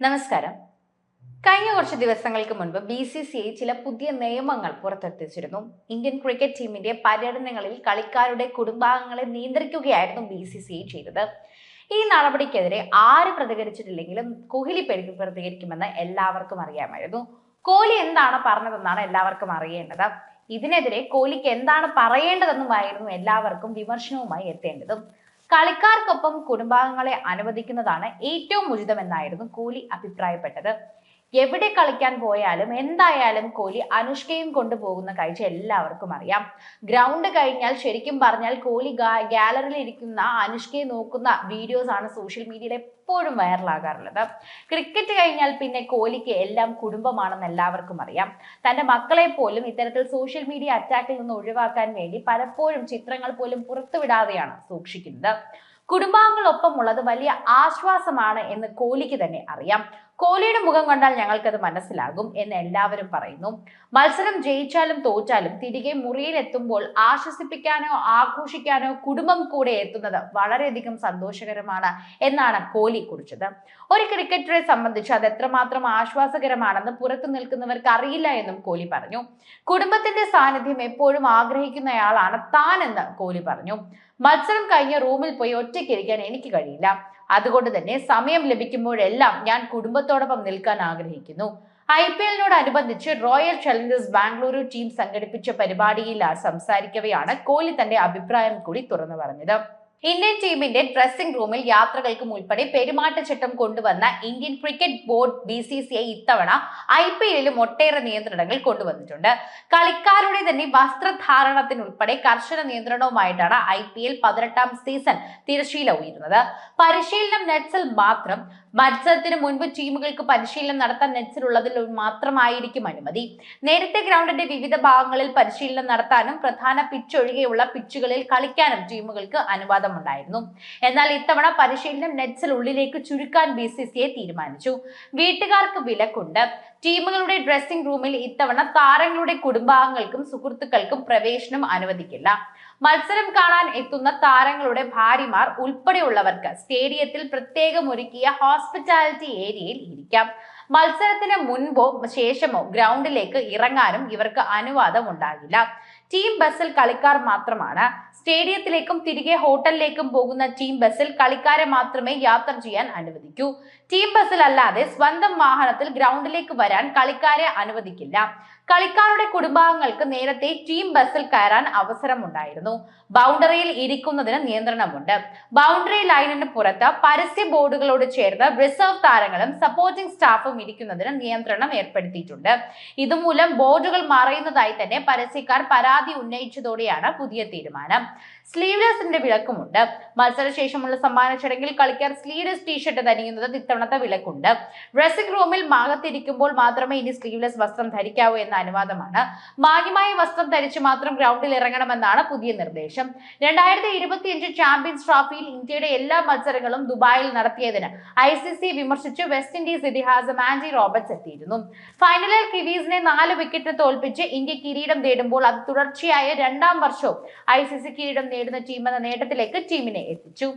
നമസ്കാരം. കഴിഞ്ഞ കുറച്ച് ദിവസങ്ങൾക്ക് മുൻപ് ബി സി സി ഐ ചില പുതിയ നിയമങ്ങൾ പുറത്തെത്തിച്ചിരുന്നു ഇന്ത്യൻ ക്രിക്കറ്റ് ടീമിന്റെ പര്യടനങ്ങളിൽ കളിക്കാരുടെ കുടുംബാംഗങ്ങളെ നിയന്ത്രിക്കുകയായിരുന്നു ബി സി സി ഐ ചെയ്തത്. ഈ നടപടിക്കെതിരെ ആര് പ്രതികരിച്ചിട്ടില്ലെങ്കിലും കോഹ്ലി പെരു- പ്രതികരിക്കുമെന്ന് എല്ലാവർക്കും അറിയാമായിരുന്നു. കോഹ്ലി എന്താണ് പറഞ്ഞതെന്നാണ് എല്ലാവർക്കും അറിയേണ്ടത്. ഇതിനെതിരെ കോഹ്ലിക്ക് എന്താണ് പറയേണ്ടതെന്നുമായിരുന്നു എല്ലാവർക്കും വിമർശനവുമായി എത്തേണ്ടതും. കളിക്കാർക്കൊപ്പം കുടുംബാംഗങ്ങളെ അനുവദിക്കുന്നതാണ് ഏറ്റവും ഉചിതമെന്നായിരുന്നു കൂലി അഭിപ്രായപ്പെട്ടത്. എവിടെ കളിക്കാൻ പോയാലും എന്തായാലും കോഹ്ലി അനുഷ്കയും കൊണ്ടുപോകുന്ന കാഴ്ച എല്ലാവർക്കും അറിയാം. ഗ്രൗണ്ട് കഴിഞ്ഞാൽ ശരിക്കും പറഞ്ഞാൽ കോഹ്ലി ഗാലറിയിൽ ഇരിക്കുന്ന അനുഷ്കയെ നോക്കുന്ന വീഡിയോസ് ആണ് സോഷ്യൽ മീഡിയയിൽ എപ്പോഴും വൈറലാകാറുള്ളത്. ക്രിക്കറ്റ് കഴിഞ്ഞാൽ പിന്നെ കോഹ്ലിക്ക് എല്ലാം കുടുംബമാണെന്ന് എല്ലാവർക്കും അറിയാം. തന്റെ മക്കളെ പോലും ഇത്തരത്തിൽ സോഷ്യൽ മീഡിയ അറ്റാക്കിൽ നിന്ന് ഒഴിവാക്കാൻ വേണ്ടി പലപ്പോഴും ചിത്രങ്ങൾ പോലും പുറത്തുവിടാതെയാണ് സൂക്ഷിക്കുന്നത്. കുടുംബാംഗങ്ങളൊപ്പമുള്ളത് വലിയ ആശ്വാസമാണ് എന്ന് കോഹ്ലിക്ക് തന്നെ അറിയാം. കോഹ്ലിയുടെ മുഖം കണ്ടാൽ ഞങ്ങൾക്കത് മനസ്സിലാകും എന്ന് എല്ലാവരും പറയുന്നു. മത്സരം ജയിച്ചാലും തോറ്റാലും തിരികെ മുറിയിലെത്തുമ്പോൾ ആശ്വസിപ്പിക്കാനോ ആഘോഷിക്കാനോ കുടുംബം കൂടെ എത്തുന്നത് വളരെയധികം സന്തോഷകരമാണ് എന്നാണ് കോഹ്ലി കുറിച്ചത്. ഒരു ക്രിക്കറ്ററെ സംബന്ധിച്ച് അത് എത്രമാത്രം ആശ്വാസകരമാണെന്ന് പുറത്തു നിൽക്കുന്നവർക്ക് അറിയില്ല എന്നും കോഹ്ലി പറഞ്ഞു. കുടുംബത്തിന്റെ സാന്നിധ്യം എപ്പോഴും ആഗ്രഹിക്കുന്നയാളാണ് താൻ എന്ന് കോഹ്ലി പറഞ്ഞു. മത്സരം കഴിഞ്ഞ റൂമിൽ പോയി ഒറ്റയ്ക്കിരിക്കാൻ എനിക്ക് കഴിയില്ല. അതുകൊണ്ട് തന്നെ സമയം ലഭിക്കുമ്പോഴെല്ലാം ഞാൻ കുടുംബത്തോടൊപ്പം നിൽക്കാൻ ആഗ്രഹിക്കുന്നു. ഐ പി എല്ലിനോടനുബന്ധിച്ച് റോയൽ ചലഞ്ചേഴ്സ് ബാംഗ്ലൂരു ടീം സംഘടിപ്പിച്ച പരിപാടിയിൽ സംസാരിക്കവെയാണ് കോഹ്ലി തന്റെ അഭിപ്രായം കൂടി തുറന്നു പറഞ്ഞത്. ഇന്ത്യൻ ടീമിന്റെ ഡ്രസ്സിംഗ് റൂമിൽ യാത്രകൾക്കും ഉൾപ്പെടെ പെരുമാറ്റച്ചട്ടം കൊണ്ടുവന്ന Indian cricket board B C C I ഇത്തവണ ഐ പി എല്ലിലും ഒട്ടേറെ നിയന്ത്രണങ്ങൾ കൊണ്ടുവന്നിട്ടുണ്ട്. കളിക്കാരുടെ തന്നെ വസ്ത്രധാരണത്തിനുൾപ്പെടെ കർശന നിയന്ത്രണവുമായിട്ടാണ് ഐ പി എൽ പതിനെട്ടാം സീസൺ തിരശീല ഉയരുന്നത്. പരിശീലനം നെറ്റ്സിൽ മാത്രം മത്സരത്തിന് മുൻപ് ടീമുകൾക്ക് പരിശീലനം നടത്താൻ നെറ്റ്സിലുള്ളതിൽ മാത്രമായിരിക്കും അനുമതി. നേരത്തെ ഗ്രൗണ്ടിന്റെ വിവിധ ഭാഗങ്ങളിൽ പരിശീലനം നടത്താനും പ്രധാന പിച്ച് ഒഴികെയുള്ള പിച്ചുകളിൽ കളിക്കാനും ടീമുകൾക്ക് അനുവാദമുണ്ടായിരുന്നു. എന്നാൽ ഇത്തവണ പരിശീലനം നെറ്റ്സിൽ ഉള്ളിലേക്ക് ചുരുക്കാൻ ബി തീരുമാനിച്ചു. വീട്ടുകാർക്ക് വിലക്കുണ്ട്. ടീമുകളുടെ ഡ്രസ്സിംഗ് റൂമിൽ ഇത്തവണ താരങ്ങളുടെ കുടുംബാംഗങ്ങൾക്കും സുഹൃത്തുക്കൾക്കും പ്രവേശനം അനുവദിക്കില്ല. മത്സരം കാണാൻ എത്തുന്ന താരങ്ങളുടെ ഭാര്യമാർ ഉൾപ്പെടെയുള്ളവർക്ക് സ്റ്റേഡിയത്തിൽ പ്രത്യേകം ഒരുക്കിയ ഹോസ്പിറ്റാലിറ്റി ഏരിയയിൽ ഇരിക്കാം. മത്സരത്തിന് മുൻപോ ശേഷമോ ഗ്രൗണ്ടിലേക്ക് ഇറങ്ങാനും ഇവർക്ക് അനുവാദം ഉണ്ടാകില്ല ടീം ബസ്സിൽ കളിക്കാർ മാത്രമാണ്. സ്റ്റേഡിയത്തിലേക്കും തിരികെ ഹോട്ടലിലേക്കും പോകുന്ന ടീം ബസ്സിൽ കളിക്കാരെ മാത്രമേ യാത്ര ചെയ്യാൻ അനുവദിക്കൂ. ടീം ബസ്സിൽ അല്ലാതെ സ്വന്തം വാഹനത്തിൽ ഗ്രൗണ്ടിലേക്ക് വരാൻ കളിക്കാരെ അനുവദിക്കില്ല. കളിക്കാരുടെ കുടുംബാംഗങ്ങൾക്ക് നേരത്തെ ടീം ബസ്സിൽ കയറാൻ അവസരമുണ്ടായിരുന്നു. ബൗണ്ടറിയിൽ ഇരിക്കുന്നതിന് നിയന്ത്രണമുണ്ട്. ബൗണ്ടറി ലൈനിന് പുറത്ത് പരസ്യ ബോർഡുകളോട് ചേർന്ന് റിസർവ് താരങ്ങളും സപ്പോർട്ടിംഗ് സ്റ്റാഫും ഇരിക്കുന്നതിന് നിയന്ത്രണം ഏർപ്പെടുത്തിയിട്ടുണ്ട്. ഇതുമൂലം ബോർഡുകൾ മറയുന്നതായി തന്നെ പരസ്യക്കാർ പരാതി ഉന്നയിച്ചതോടെയാണ് പുതിയ തീരുമാനം. സ്ലീവ്ലെസിന്റെ വിലക്കുമുണ്ട്. മത്സരശേഷമുള്ള സമ്മാന ചടങ്ങിൽ കളിക്കാർ സ്ലീവ്ലെസ് ടീഷർട്ട് ധരിക്കുന്നത് ഇത്തവണത്തെ വിലക്കുണ്ട്. ഡ്രസ്സിംഗ് റൂമിൽ മാകത്തിരിക്കുമ്പോൾ മാത്രമേ ഇനി സ്ലീവ്ലെസ് വസ്ത്രം ധരിക്കാവൂ എന്ന അനുവാദമാണ്. മാന്യമായ വസ്ത്രം ധരിച്ച് മാത്രം ഗ്രൗണ്ടിൽ ഇറങ്ങണമെന്നാണ് പുതിയ നിർദ്ദേശം. രണ്ടായിരത്തി ഇരുപത്തിയഞ്ച് ചാമ്പ്യൻസ് ട്രോഫിയിൽ ഇന്ത്യയുടെ എല്ലാ മത്സരങ്ങളും ദുബായിൽ നടത്തിയതിന് ഐ സി സി വിമർശിച്ച് വെസ്റ്റ് ഇൻഡീസ് ഇതിഹാസം ആൻഡി റോബർട്സ് എത്തിയിരുന്നു. ഫൈനലിൽ കിവീസിനെ നാല് വിക്കറ്റ് തോൽപ്പിച്ച് ഇന്ത്യ കിരീടം നേടുമ്പോൾ അത് തുടർച്ചയായ രണ്ടാം വർഷവും ഐ സി സി കിരീടം നേടുന്ന ടീം എന്ന നേട്ടത്തിലേക്ക് ടീമിനെ എത്തിച്ചു.